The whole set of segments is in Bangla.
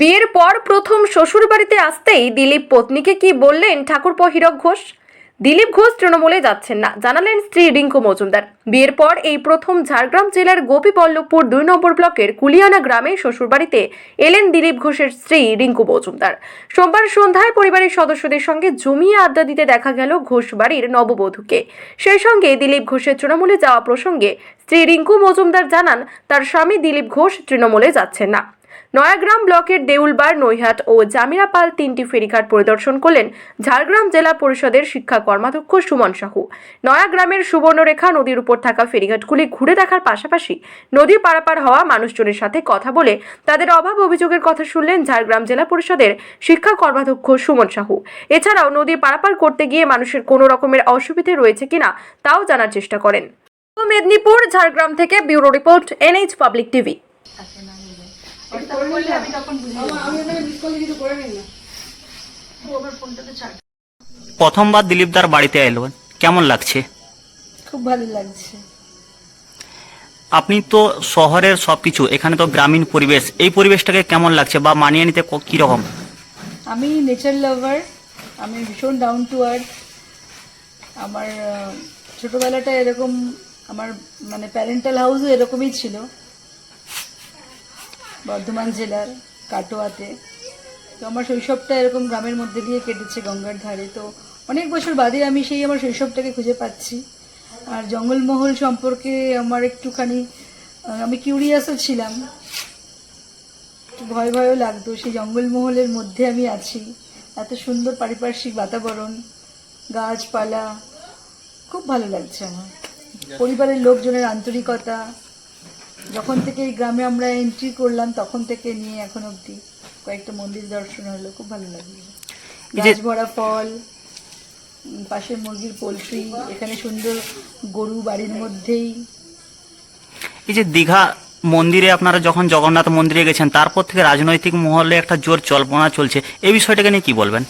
বিয়ের পর প্রথম শ্বশুরবাড়িতে আসতেই দিলীপ পত্নীকে কি বললেন ঠাকুরপো হীরক ঘোষ? দিলীপ ঘোষ তৃণমূলে যাচ্ছেন না, জানালেন স্ত্রী রিঙ্কু মজুমদার। বিয়ের পর এই প্রথম ঝাড়গ্রাম জেলার গোপীবল্লভপুর দুই নম্বর ব্লকের কুলিয়ানা গ্রামে শ্বশুরবাড়িতে এলেন দিলীপ ঘোষের স্ত্রী রিঙ্কু মজুমদার। সোমবার সন্ধ্যায় পরিবারের সদস্যদের সঙ্গে জমিয়ে আড্ডা দিতে দেখা গেল ঘোষ বাড়ির নববধূকে। সেই সঙ্গে দিলীপ ঘোষের তৃণমূলে যাওয়া প্রসঙ্গে স্ত্রী রিঙ্কু মজুমদার জানান, তার স্বামী দিলীপ ঘোষ তৃণমূলে যাচ্ছেন না। নয়াগ্রাম ব্লকের দেউলবার, নৈহাট ও জামিরাপাল তিনটি ফেরিঘাট পরিদর্শন করলেন ঝাড়গ্রাম জেলা পরিষদের শিক্ষা কর্মাধ্যক্ষ সুমন সাহু। নয়াগ্রামের সুবর্ণরেখা নদীর উপর থাকা ফেরিঘাটগুলি ঘুরে দেখার পাশাপাশি নদী পারাপার হওয়া মানুষজনের সাথে কথা বলে তাদের অভাব অভিযোগের কথা শুনলেন ঝাড়গ্রাম জেলা পরিষদের শিক্ষা কর্মাধ্যক্ষ সুমন সাহু। এছাড়াও নদী পারাপার করতে গিয়ে মানুষের কোনো রকমের অসুবিধে রয়েছে কিনা তাও জানার চেষ্টা করেন। মেদিনীপুর, ঝাড়গ্রাম থেকে bureau report, NH public TV. প্রথমবার দিলীপদার বাড়িতে এলো। কেমন লাগছে? খুব ভালো লাগছে। আপনি তো শহরের সবকিছু এখানে তো গ্রামীণ পরিবেশ এই পরিবেশটাকে কেমন লাগছে বা মানিয়ে নিতে ক- কীরকম? আমি নেচার লাভার আমি ভীষণ ডাউন টু আর্থ আমার ছোটবেলাটা এরকম আমার মানে প্যারেন্টাল হাউসও এরকমই ছিল। বর্ধমান জেলার কাটোয়াতে। তো আমার শৈশবটা এরকম গ্রামের মধ্যে দিয়ে কেটেছে গঙ্গার ধারে। তো অনেক বছর বাদে আমি সেই আমার শৈশবটাকে খুঁজে পাচ্ছি। আর জঙ্গলমহল সম্পর্কে আমার একটুখানি আমি কিউরিয়াসও ছিলাম। একটু ভয় ভয়ও লাগতো সেই জঙ্গলমহলের মধ্যে আমি আছি। এত সুন্দর পারিপার্শ্বিক বাতাবরণ গাছপালা খুব ভালো লাগছে আমার। পরিবারের লোকজনের আন্তরিকতা যখন থেকে এই গ্রামে আমরা এন্ট্রি করলাম তখন থেকে নিয়ে এখন অবধি কয়েকটা মন্দির দর্শন হলো খুব ভালো লাগল। গাছ ভরা ফল পাশে মুরগির পোলট্রি এখানে সুন্দর গরু বাড়ির মধ্যেই। এই যে দীঘা মন্দিরে আপনারা যখন জগন্নাথ মন্দিরে গেছেন তারপর থেকে রাজনৈতিক মহলে একটা জোর জল্পনা চলছে এই বিষয়টাকে নিয়ে কি বলবেন?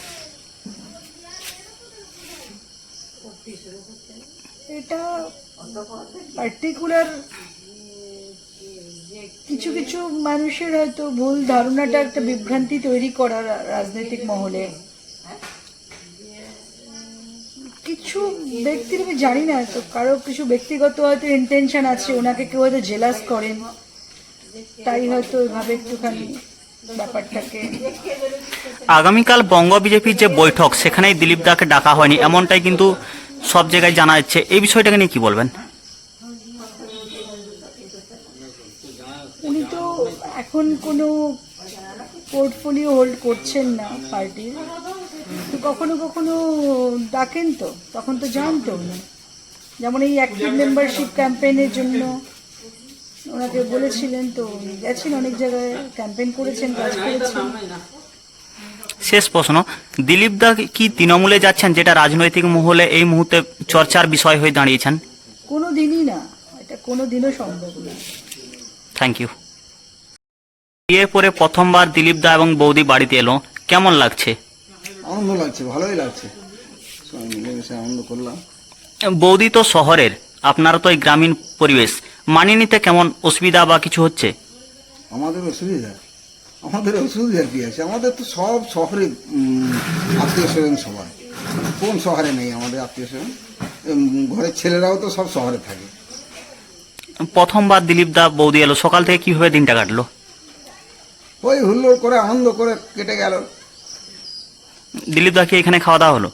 এটা পার্টিকুলার কিছু কিছু মানুষের হয়তো ভুল ধারণাটা একটা বিভ্রান্তি তৈরি করা রাজনৈতিক মহলে। কিছু ব্যক্তির আমি জানি না, তো কারও কিছু ব্যক্তিগত হয়তো ইন্টেনশন আছে, ওনাকে কেউ হয়তো জেলাস করেন। তাই হয়তো এভাবে একটুখানি ব্যাপারটাকে আগামীকাল বঙ্গ বিজেপির যে বৈঠক, সেখানেই দিলীপ দাকে ডাকা হয়নি, এমনটাই কিন্তু সব জায়গায় জানা যাচ্ছে। এই বিষয়টাকে নিয়ে কি বলবেন? উনি তো এখন কোনো পোর্টফোলিও হোল্ড করছেন না পার্টির তো কখনো কখনো ডাকেন তো তখন তো জানতো উনি। যেমন এই অ্যাক্টিভ মেম্বারশিপ ক্যাম্পেইনের জন্য ওনাকে বলেছিলেন তো উনি গেছেন অনেক জায়গায় ক্যাম্পেইন করেছেন কাজ করেছেন। শেষ প্রশ্ন দিলীপ দা কি তৃণমূলে যাচ্ছেন যেটা রাজনৈতিক মহলে এই মুহূর্তে চর্চার বিষয় হয়ে দাঁড়িয়েছেন? কোনো দিনই না। কোনো দিনও সম্ভব না। থ্যাংক ইউ বিয়ের পরে প্রথমবার দিলীপ দা এবং বৌদি বাড়িতে এলো কেমন লাগছে? আনন্দ লাগছে ভালোই লাগছে। সবাই মিলেমিশে আনন্দ করলাম। বৌদি তো শহরের আপনারা তো এই গ্রামীণ পরিবেশ। মানিয়ে নিতে কেমন অসুবিধা বা কিছু হচ্ছে? আমাদের অসুবিধা? আমাদের অসুবিধা কি আছে? আমাদের তো সব শহরে আত্মীয় স্বজন সবাই। কোন শহরে নেই আমাদের আত্মীয় স্বজন? ঘরের ছেলেরাও তো সব শহরে থাকে। প্রথমবার দিলীপ দা বৌদি এলো। সকাল থেকে কীভাবে দিনটা কাটলো? ওই হুল্লোড় করে আনন্দ করে কেটে গেল। দিলীপ দা কি এখানে খাওয়া দাওয়া হলো?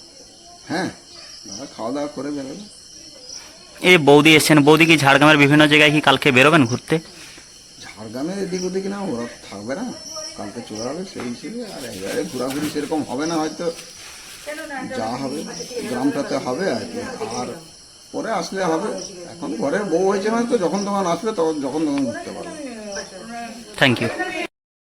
হ্যাঁ দাদা খাওয়া দাওয়া করে বেরোবে এই বৌদি এসছেন। বৌদি কি ঝাড়গ্রামের বিভিন্ন জায়গায় কি কালকে বেরোবেন ঘুরতে? ঝাড়গ্রামের এদিক ওদিক না ওরা থাকবে না। কালকে চলে যাবে সেই হিসেবে। আর এবারে ঘোরাঘুরি সেরকম হবে না হয়তো। যা হবে গ্রামটাতে হবে আর কি। আর পরে আসলে হবে। এখন ঘরের বউ হয়েছে হয়তো যখন তখন আসবে তখন যখন তখন ঘুরতে পারবে। Thank you